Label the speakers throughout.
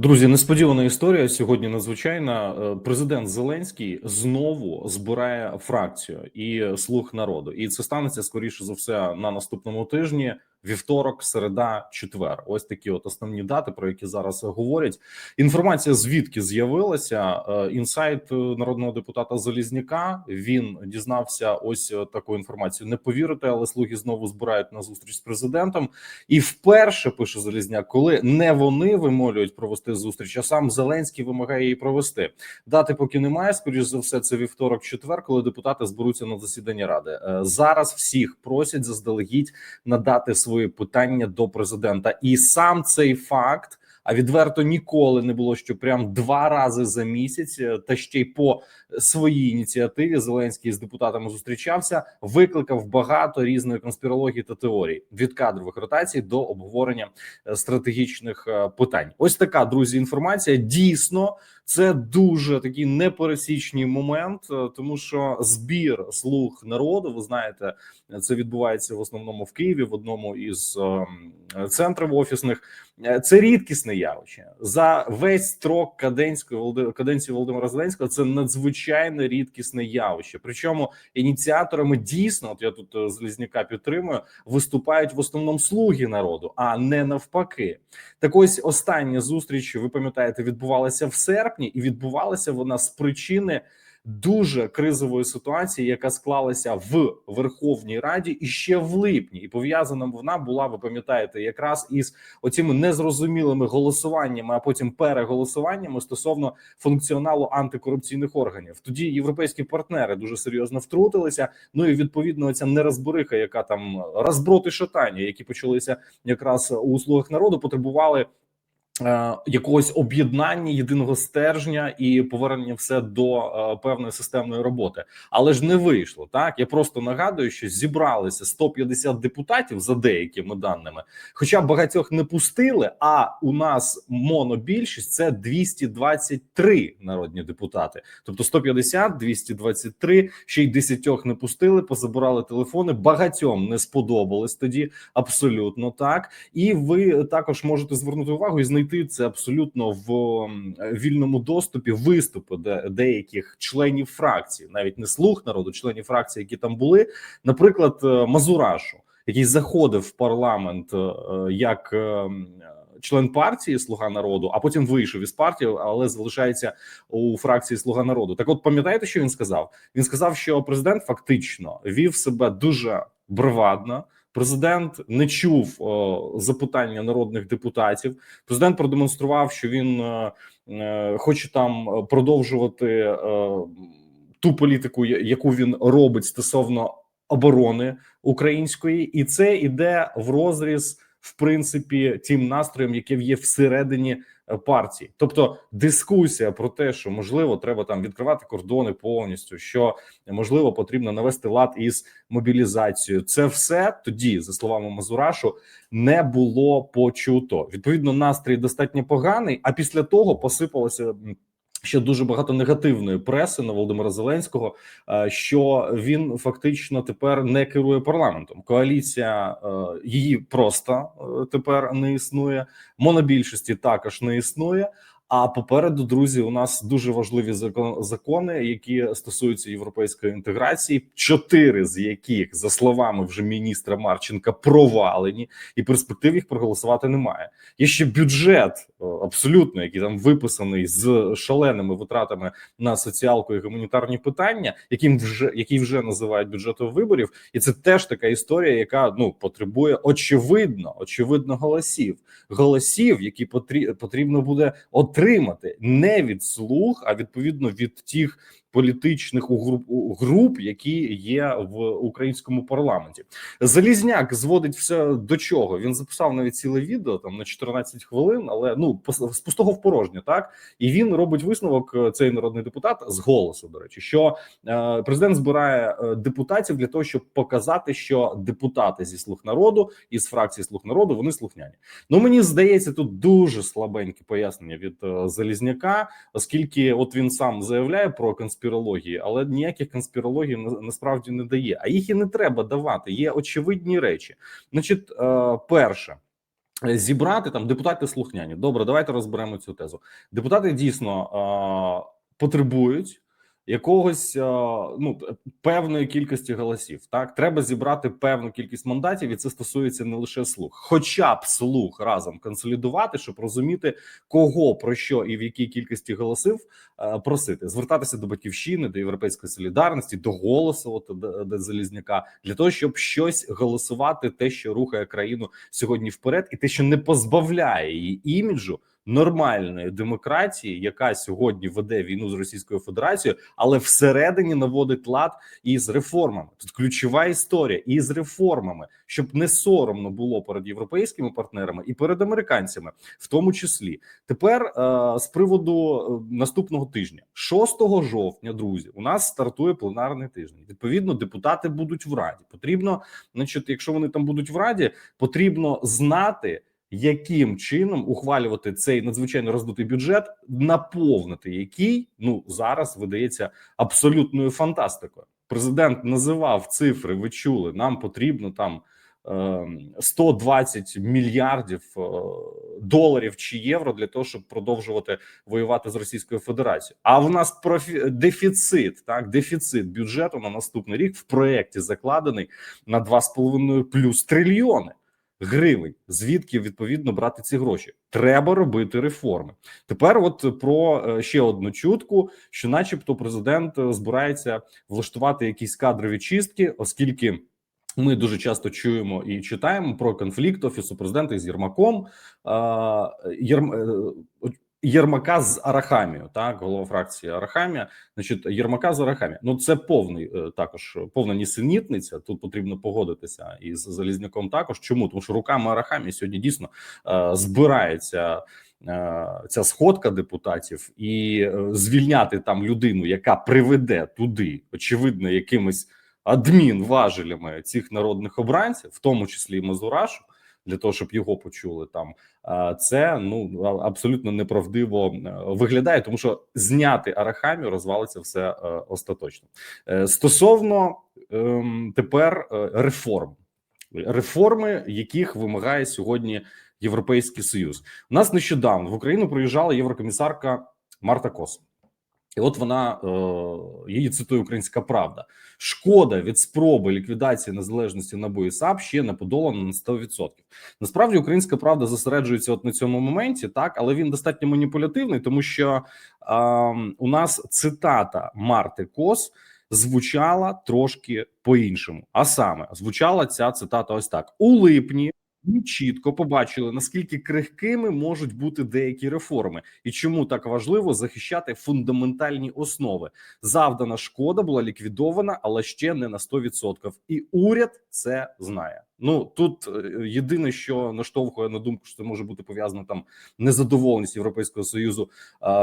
Speaker 1: Друзі, несподівана історія сьогодні. Надзвичайна Е, президент Зеленський знову збирає фракцію і слуг народу, і це станеться скоріше за все на наступному тижні. Вівторок, середа, четвер. Ось такі от основні дати, про які зараз говорять. Інформація звідки з'явилася Е, інсайт е, народного депутата Залізняка. Він дізнався ось е, таку інформацію. Не повірите, але слуги знову збирають на зустріч з президентом. І вперше пише Залізняк, коли не вони вимолюють провести зустріч, а сам Зеленський вимагає її провести. Дати поки немає. Скоріш за все, це вівторок, четвер, коли депутати зберуться на засідання ради. Зараз всіх просять заздалегідь надати свої питання до президента, і сам цей факт. А відверто ніколи не було, що прям два рази за місяць, е, та ще й по своїй ініціативі Зеленський з депутатами зустрічався, викликав багато різної конспірології та теорій від кадрових ротацій до обговорення е, стратегічних е, питань. Ось така друзі. Інформація дійсно це дуже такий непересічний момент, е, тому що збір слуг народу, ви знаєте, це відбувається в основному в Києві, в одному із ем, центрів офісних. Е, Це рідкісне явище за весь строк каденської каденції Володимира Зеленського. Це надзвичайно рідкісне явище. Причому ініціаторами дійсно, от я тут е, Залізняка підтримую, виступають в основному слуги народу, а не навпаки. Так ось остання зустріч, ви пам'ятаєте, відбувалася в серпні, і відбувалася вона з причини дуже кризової ситуації, яка склалася в Верховній Раді і ще в липні, і пов'язана вона була, ви пам'ятаєте, якраз із оціми незрозумілими голосуваннями, а потім переголосуваннями стосовно функціоналу антикорупційних органів. Тоді європейські партнери дуже серйозно втрутилися. Ну і відповідно ця нерозбориха, яка там розброти шатання, які почалися якраз у слугах народу, потребували. Е, Якогось об'єднання єдиного стержня і повернення все до е, певної системної роботи, але ж не вийшло. Так я просто нагадую, що зібралися 150 депутатів за деякими даними, хоча багатьох не пустили. А у нас монобільшість це 223 народні депутати, тобто 150, 223, ще й десятьох не пустили, позабирали телефони. Багатьом не сподобалось тоді. Абсолютно так, і ви також можете звернути увагу і знайти це абсолютно в вільному доступі виступи де деяких членів фракції, навіть не слуг народу, членів фракції, які там були, наприклад, е, Мазурашу, який заходив в парламент е, як. е, Член партії Слуга народу, а потім вийшов із партії, але залишається у фракції Слуга народу. Так, от пам'ятаєте, що він сказав? Він сказав, що президент фактично вів себе дуже бравадно. Президент не чув о, запитання народних депутатів. Президент продемонстрував, що він е, е, хоче там е, продовжувати е, ту політику, яку він робить стосовно оборони української, і це іде в розріз, в принципі, тим настроєм, яке є всередині е, партії. Тобто дискусія про те, що можливо треба там відкривати кордони повністю, що можливо потрібно навести лад із мобілізацією. Це все тоді, за словами Мазурашу, не було почуто. Відповідно, настрій достатньо поганий. А після того посипалося. Ще дуже багато негативної преси на Володимира Зеленського, е, що він фактично тепер не керує парламентом. Коаліція е, її просто е, тепер не існує. Монобільшості також не існує. А попереду, друзі, у нас дуже важливі закони, які стосуються європейської інтеграції. Чотири з яких, за словами вже міністра Марченка, провалені, і перспектив їх проголосувати немає. Є ще бюджет абсолютно, який там виписаний з шаленими витратами на соціалку і гуманітарні питання, яким вже який вже називають бюджетом виборів, і це теж така історія, яка ну потребує очевидно, очевидно голосів, голосів, які потрі- потрібно буде отримати не від слуг, а відповідно від тих політичних груп, які є в українському парламенті. Залізняк зводить все до чого. Він записав навіть ціле відео там на 14 хвилин, але ну з пустого в порожнє, так і він робить висновок. е, Цей народний депутат з голосу. До речі, що е, президент збирає е, депутатів для того, щоб показати, що депутати зі слуг народу із фракції слуг народу вони слухняні. Ну мені здається, тут дуже слабеньке пояснення від Залізняка, оскільки от він сам заявляє про конспірології, але ніяких конспірологій на- насправді не дає. А їх і не треба давати. Є очевидні речі. Значить, е, перше. е, зібрати там депутати слухняні. Добре, давайте розберемо цю тезу. Депутати дійсно е, потребують якогось е, ну певної кількості голосів. Так треба зібрати певну кількість мандатів, і це стосується не лише слуг, хоча б слуг разом консолідувати, щоб розуміти, кого про що і в якій кількості голосів е, просити, звертатися до батьківщини, до європейської солідарності, до голосу от, до, до Залізняка для того, щоб щось голосувати, те, що рухає країну сьогодні вперед, і те, що не позбавляє її іміджу нормальної демократії, яка сьогодні веде війну з Російською Федерацією, але всередині наводить лад із реформами. Тут ключова історія із реформами, щоб не соромно було перед європейськими партнерами і перед американцями, в тому числі. Тепер е, з приводу е, наступного тижня, 6 жовтня, друзі, у нас стартує пленарний тиждень. Відповідно, депутати будуть в раді. Потрібно, значить, якщо вони там будуть в раді, потрібно знати яким чином ухвалювати цей надзвичайно роздутий бюджет, наповнити який ну зараз видається абсолютною фантастикою. Президент називав цифри. Ви чули, нам потрібно там 120 ем, мільярдів е, доларів чи євро для того, щоб продовжувати воювати з Російською Федерацією. А в нас профі... дефіцит, так дефіцит бюджету на наступний рік в проєкті закладений на 2,5 плюс трильйони гривень, звідки відповідно брати ці гроші. Треба робити реформи. Тепер, от про е, ще одну чутку, що, начебто, президент е, збирається влаштувати якісь кадрові чистки, оскільки. Ми дуже часто чуємо і читаємо про конфлікт офісу президента з Єрмаком. Єрм... Е, Єрмака з Арахамію, так, голова фракції Арахамія, значить, Єрмака з Арахамія. Ну це повний е, також повна нісенітниця. Тут потрібно погодитися із Залізняком. Також чому тому, що руками Арахамії сьогодні дійсно е, збирається е, ця сходка депутатів і е, звільняти там людину, яка приведе туди, очевидно, якимись адмінважелями цих народних обранців, в тому числі і Мазурашу для того, щоб його почули там. це ну абсолютно неправдиво е, виглядає, тому що зняти Арахамію розвалиться все е, остаточно е, стосовно ем, тепер реформ, реформи, яких вимагає сьогодні Європейський Союз. У нас нещодавно в Україну приїжджала єврокомісарка Марта Кос. І от вона е, її цитує Українська Правда. Шкода від спроби ліквідації незалежності НАБУ і САП ще не подолана на 100%. Насправді Українська Правда зосереджується от на цьому моменті, так але він достатньо маніпулятивний, тому що е, у нас цитата Марти Кос звучала трошки по іншому. А саме звучала ця цитата: ось так у липні. Ми чітко побачили наскільки крихкими можуть бути деякі реформи, і чому так важливо захищати фундаментальні основи. Завдана шкода була ліквідована, але ще не на 100%. І уряд це знає. Ну тут е, єдине, що наштовхує на думку, що це може бути пов'язано там незадоволеність Європейського союзу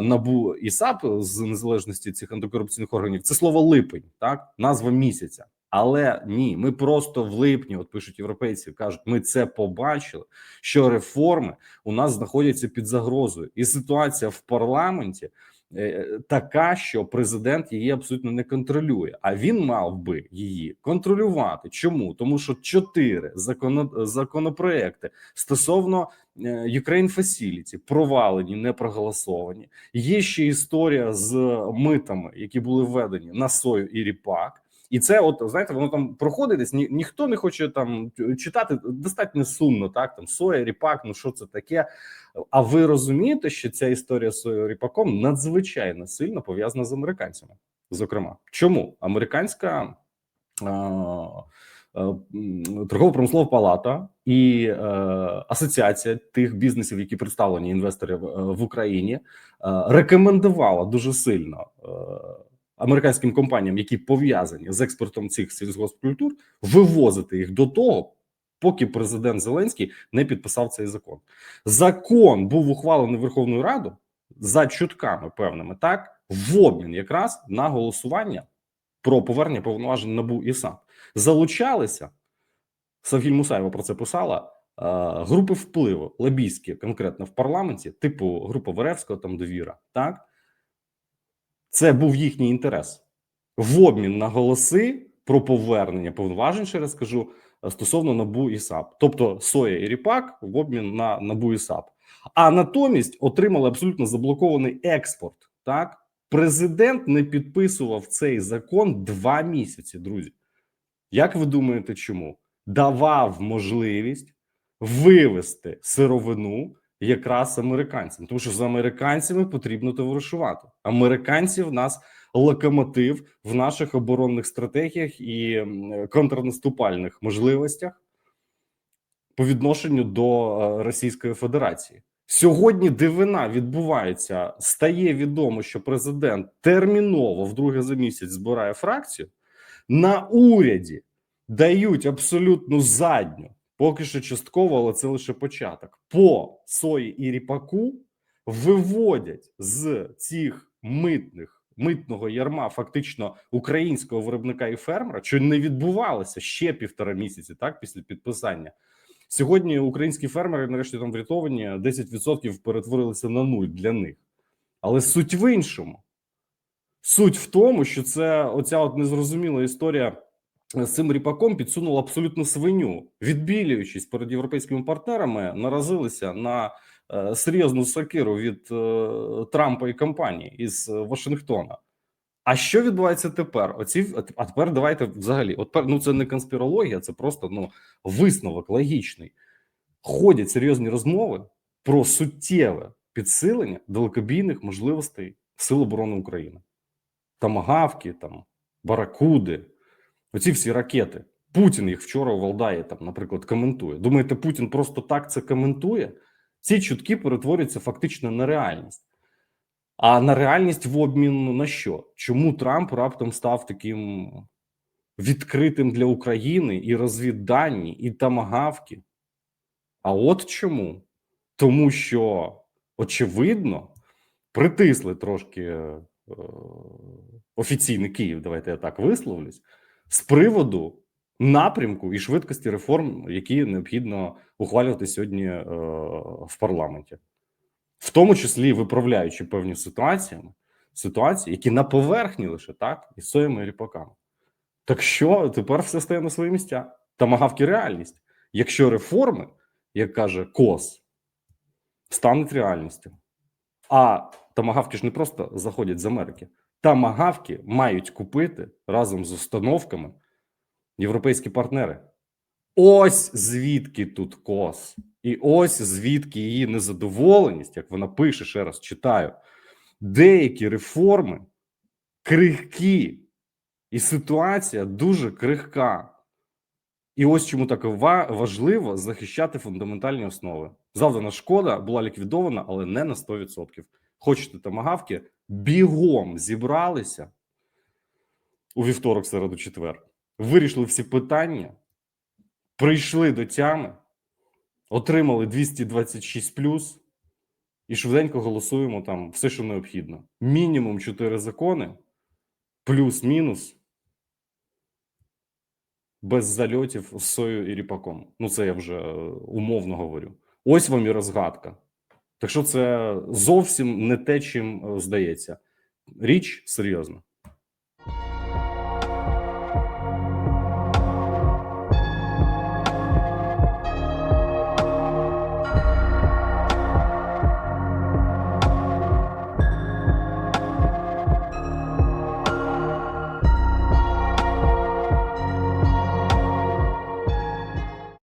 Speaker 1: набу і САП з незалежності цих антикорупційних органів. Це слово липень, так назва місяця. Але ні, ми просто в липні, от пишуть європейці, кажуть, ми це побачили, що реформи у нас знаходяться під загрозою, і ситуація в парламенті е, така, що президент її абсолютно не контролює. А він мав би її контролювати. Чому тому, що чотири закон... законопроекти стосовно е, Ukraine Facility провалені, не проголосовані. Є ще історія з митами, які були введені на сою і ріпак. І це, от знаєте, воно там проходить десь. Ні, ніхто не хоче там читати. Достатньо сумно, так там соя, ріпак. Ну що це таке? А ви розумієте, що ця історія з соєю ріпаком надзвичайно сильно пов'язана з американцями? Зокрема, чому американська торгово-промислова палата і е, асоціація тих бізнесів, які представлені інвесторів е, в Україні, е, рекомендувала дуже сильно. Е, американським компаніям, які пов'язані з експортом цих сільськогоспкультур, вивозити їх до того, поки президент Зеленський не підписав цей закон. Закон був ухвалений Верховною Радою за чутками певними, так в обмін якраз на голосування про повернення повноважень НАБУ і САП. залучалися. Савгіль Мусаєва про це писала. Групи впливу лобійські конкретно в парламенті, типу група Веревського, там довіра, так це був їхній інтерес в обмін на голоси про повернення повноважень. Ще раз скажу е, стосовно набу і САП, тобто соя і ріпак в обмін на набу і САП. А натомість отримали абсолютно заблокований експорт. Так, президент не підписував цей закон два місяці. Друзі, як ви думаєте, чому давав можливість вивести сировину якраз американцям? Тому що з американцями потрібно товаришувати. Американці в нас локомотив в наших оборонних стратегіях і контрнаступальних можливостях по відношенню до е, Російської Федерації. Сьогодні дивина відбувається. Стає відомо, що президент терміново вдруге за місяць збирає фракцію. На уряді дають абсолютну задню, поки що частково, але це лише початок. По сої і ріпаку виводять з цих митних митного ярма, фактично українського виробника і фермера, що не відбувалося ще півтора місяці, так після підписання. Сьогодні українські фермери, нарешті там врятовані, 10% перетворилися на нуль для них. Але суть в іншому. Суть в тому, що це оця от незрозуміла історія з цим ріпаком підсунула абсолютно свиню, відбілюючись перед європейськими партнерами, наразилися на е, серйозну сакиру від е, Трампа і компанії із Вашингтона. А що відбувається тепер? Оці а тепер давайте взагалі. От ну це не конспірологія, це просто ну висновок логічний. Ходять серйозні розмови про суттєве підсилення далекобійних можливостей Сил оборони України. Тамагавки, там баракуди, оці всі ракети. Путін їх вчора у Валдаї там, наприклад, коментує. Думаєте, Путін просто так це коментує? Ці чутки перетворюються фактично на реальність. А на реальність в обмін на що? Чому Трамп раптом став таким відкритим для України і розвіддані, і тамагавки? А от чому? Тому що, очевидно, притисли трошки е, офіційний Київ, давайте я так висловлюсь, з приводу напрямку і швидкості реформ, які необхідно ухвалювати сьогодні е, в парламенті в тому числі виправляючи певні ситуації, ситуації, які на поверхні лише так, із соями і ріпаками. Так що тепер все стає на свої місця. Тамагавки реальність. Якщо реформи, як каже КОС, стануть реальністю. А тамагавки ж не просто заходять з Америки. Тамагавки мають купити разом з установками європейські партнери. Ось звідки тут кос, і ось звідки її незадоволеність, як вона пише, ще раз читаю. Деякі реформи крихкі, і ситуація дуже крихка. І ось чому так важливо захищати фундаментальні основи. Завдана шкода була ліквідована, але не на 100%. Хочете тамагавки, бігом зібралися у вівторок, середу, четвер. Вирішили всі питання прийшли до тями, отримали 226 плюс і швиденько голосуємо там все, що необхідно. Мінімум 4 закони, плюс-мінус, без зальотів з сою і ріпаком. Ну, це я вже е, умовно говорю. Ось вам і розгадка. Так що це зовсім не те, чим е, здається. Річ серйозна.